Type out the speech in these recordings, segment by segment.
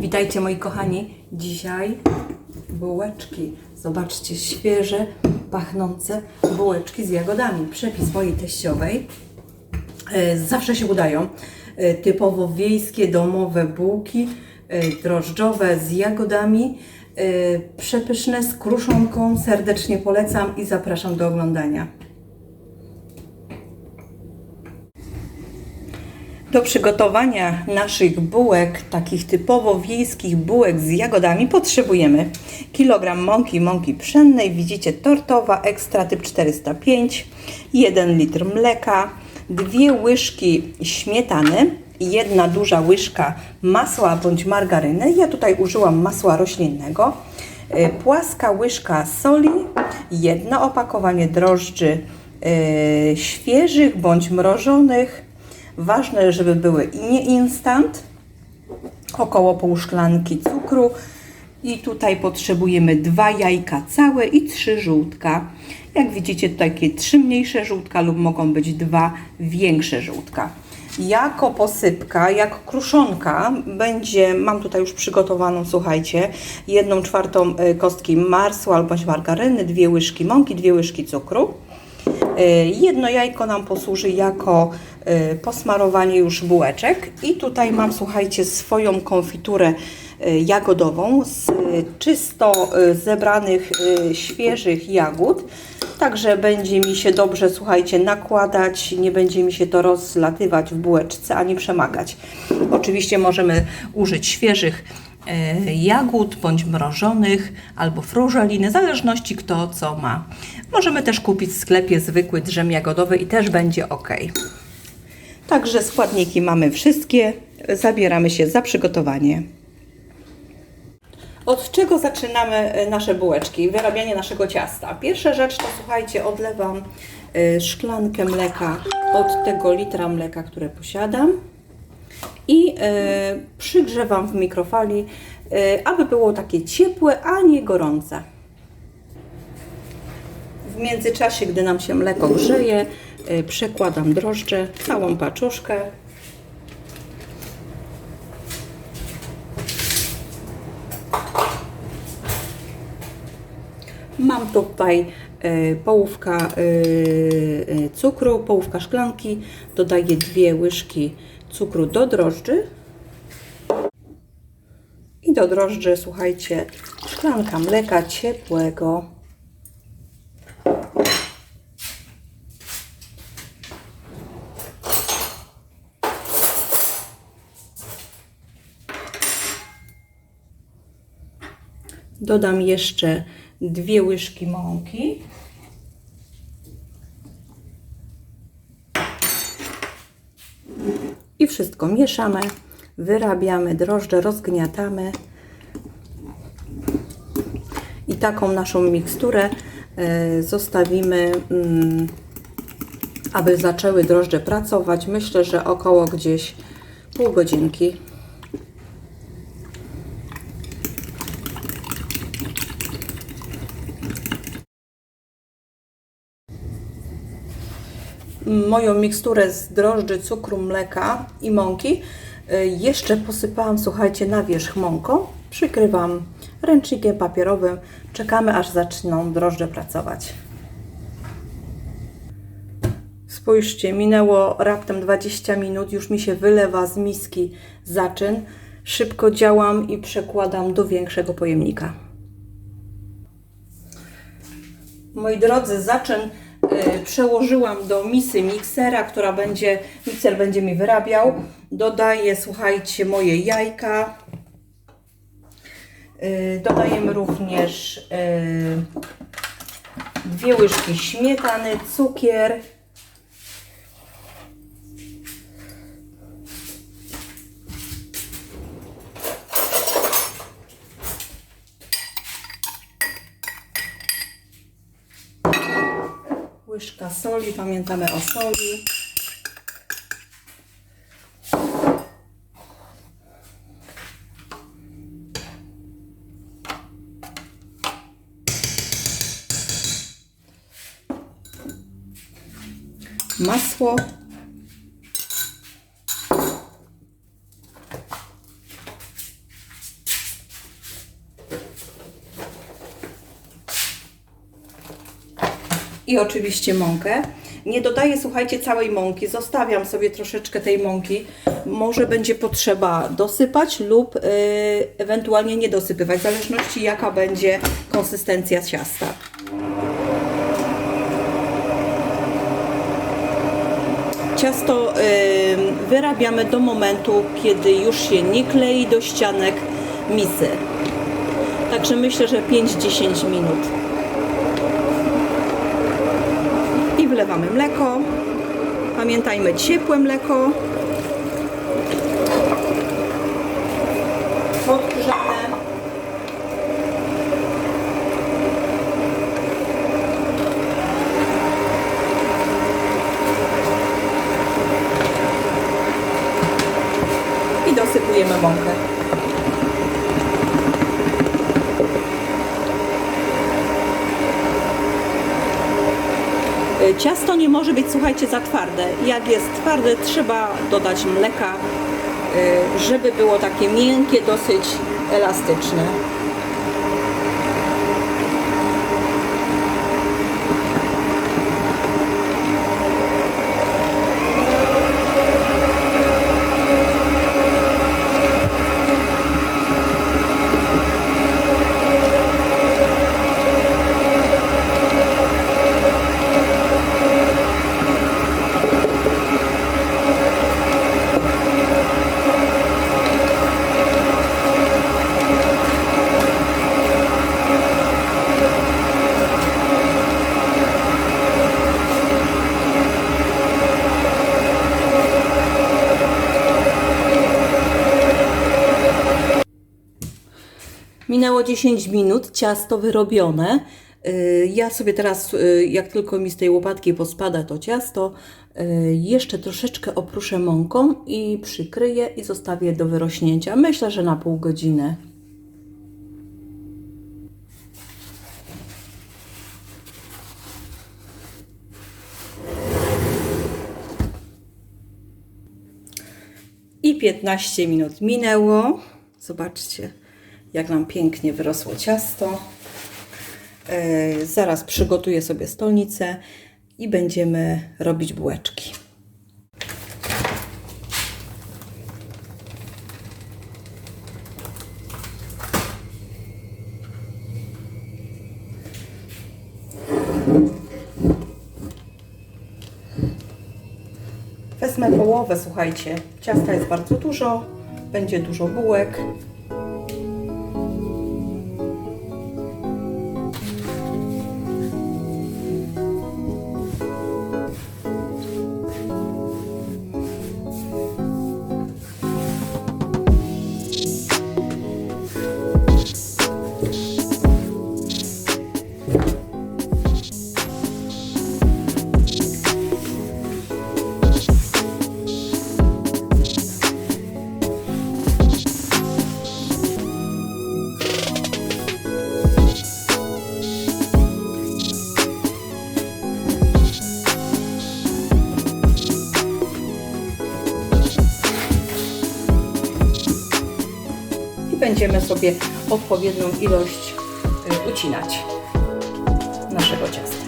Witajcie moi kochani. Dzisiaj bułeczki. Zobaczcie, świeże, pachnące bułeczki z jagodami. Przepis mojej teściowej. E, Zawsze się udają. E, Typowo wiejskie, domowe bułki e, drożdżowe z jagodami. Przepyszne z kruszonką. Serdecznie polecam i zapraszam do oglądania. Do przygotowania naszych bułek, takich typowo wiejskich bułek z jagodami, potrzebujemy kilogram mąki, mąki pszennej, widzicie tortowa, ekstra typ 405, 1 litr mleka, dwie łyżki śmietany, jedna duża łyżka masła bądź margaryny. Ja tutaj użyłam masła roślinnego, y, płaska łyżka soli, jedno opakowanie drożdży y, świeżych bądź mrożonych, Ważne, żeby były nie instant, około pół szklanki cukru i tutaj potrzebujemy dwa jajka całe i trzy żółtka. Jak widzicie takie trzy mniejsze żółtka lub mogą być dwa większe żółtka. Jako posypka, jak kruszonka będzie, mam tutaj już przygotowaną, słuchajcie, jedną czwartą y, kostki marsła bądź margaryny, dwie łyżki mąki, dwie łyżki cukru. Y, Jedno jajko nam posłuży jako posmarowanie już bułeczek. I tutaj mam, słuchajcie, swoją konfiturę y, jagodową z y, czysto y, zebranych y, świeżych jagód. Także będzie mi się dobrze, słuchajcie, nakładać, nie będzie mi się to rozlatywać w bułeczce ani przemagać. Oczywiście możemy użyć świeżych jagód bądź mrożonych albo frużeliny, w zależności kto co ma. Możemy też kupić w sklepie zwykły drzem jagodowy i też będzie ok. Także składniki mamy wszystkie. Zabieramy się za przygotowanie. Od czego zaczynamy e, nasze bułeczki, wyrabianie naszego ciasta? Pierwsza rzecz to słuchajcie, odlewam e, szklankę mleka od tego litra mleka, które posiadam i e, przygrzewam w mikrofali, aby było takie ciepłe, a nie gorące. W międzyczasie, gdy nam się mleko grzeje, przekładam drożdże, całą paczuszkę. Mam tutaj e, połówka e, e, cukru, połówka szklanki, dodaję dwie łyżki cukru do drożdży i do drożdży, słuchajcie, szklanka mleka ciepłego. Dodam jeszcze dwie łyżki mąki. I wszystko mieszamy, wyrabiamy drożdże, rozgniatamy. I taką naszą miksturę e, zostawimy, mm, aby zaczęły drożdże pracować. Myślę, że około gdzieś pół godzinki. Moją miksturę z drożdży, cukru, mleka i mąki y, jeszcze posypałam, słuchajcie, na wierzch mąką. Przykrywam ręcznikiem papierowym. Czekamy, aż zaczną drożdże pracować. Spójrzcie, minęło raptem 20 minut, już mi się wylewa z miski zaczyn. Szybko działam i przekładam do większego pojemnika. Moi drodzy, zaczyn przełożyłam do misy miksera, która będzie, mikser będzie mi wyrabiał. Dodaję, słuchajcie, moje jajka. Y, dodajemy również y, dwie łyżki śmietany, cukier. Łyżka soli, pamiętamy o soli. Masło i oczywiście mąkę. Nie dodaję, słuchajcie, całej mąki, zostawiam sobie troszeczkę tej mąki. Może będzie potrzeba dosypać lub yy, ewentualnie nie dosypywać, w zależności jaka będzie konsystencja ciasta. Ciasto y, wyrabiamy do momentu, kiedy już się nie klei do ścianek misy. Także myślę, że 5-10 minut. I wlewamy mleko. Pamiętajmy, ciepłe mleko. Podgrzane. I dosypujemy mąkę. Y, Ciasto nie może być, słuchajcie, za twarde. Jak jest twarde, trzeba dodać mleka, y, żeby było takie miękkie, dosyć elastyczne. Minęło 10 minut, ciasto wyrobione. Y, Ja sobie teraz, y, jak tylko mi z tej łopatki pospada to ciasto, y, jeszcze troszeczkę opruszę mąką i przykryję i zostawię do wyrośnięcia. Myślę, że na pół godziny. I 15 minut minęło. Zobaczcie, jak nam pięknie wyrosło ciasto. E, zaraz przygotuję sobie stolnicę i będziemy robić bułeczki. Wezmę połowę, słuchajcie. Ciasta jest bardzo dużo, będzie dużo bułek. Będziemy sobie odpowiednią ilość y, ucinać naszego ciasta.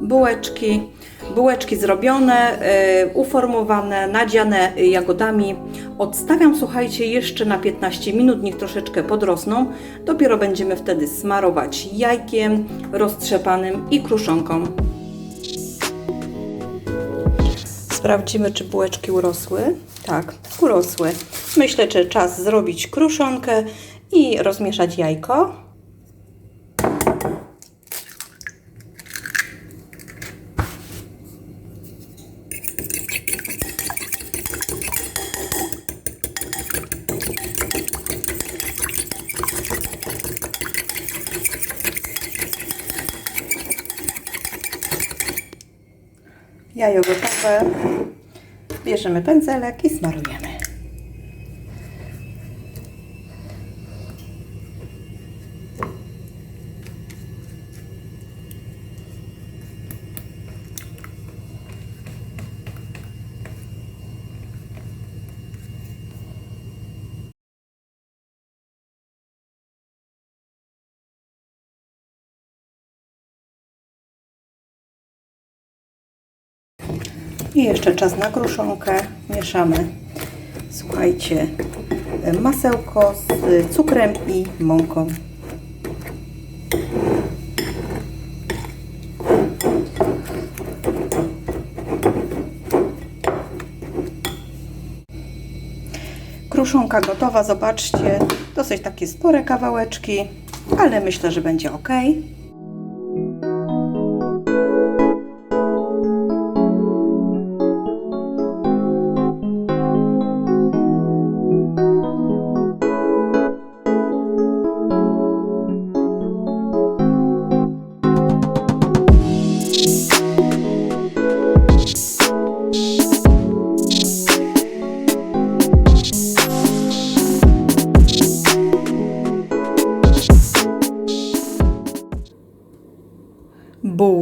Bułeczki. Bułeczki zrobione, y, uformowane, nadziane jagodami. Odstawiam, słuchajcie, jeszcze na 15 minut, niech troszeczkę podrosną. Dopiero będziemy wtedy smarować jajkiem roztrzepanym i kruszonką. Sprawdzimy, czy bułeczki urosły. Tak, urosły. Myślę, że czas zrobić kruszonkę i rozmieszać jajko. Jajo gotowe. Bierzemy pędzelek i smarujemy. I jeszcze czas na kruszonkę. Mieszamy, słuchajcie, masełko z cukrem i mąką. Kruszonka gotowa, zobaczcie. Dosyć takie spore kawałeczki, ale myślę, że będzie ok.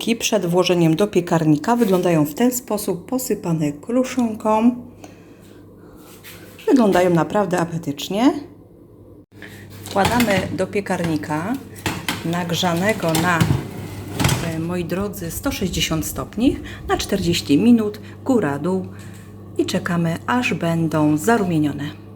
Bułki przed włożeniem do piekarnika wyglądają w ten sposób, posypane kruszonką. Wyglądają naprawdę apetycznie. Wkładamy do piekarnika nagrzanego na, e, moi drodzy, 160 stopni na 40 minut, góra, dół i czekamy aż będą zarumienione.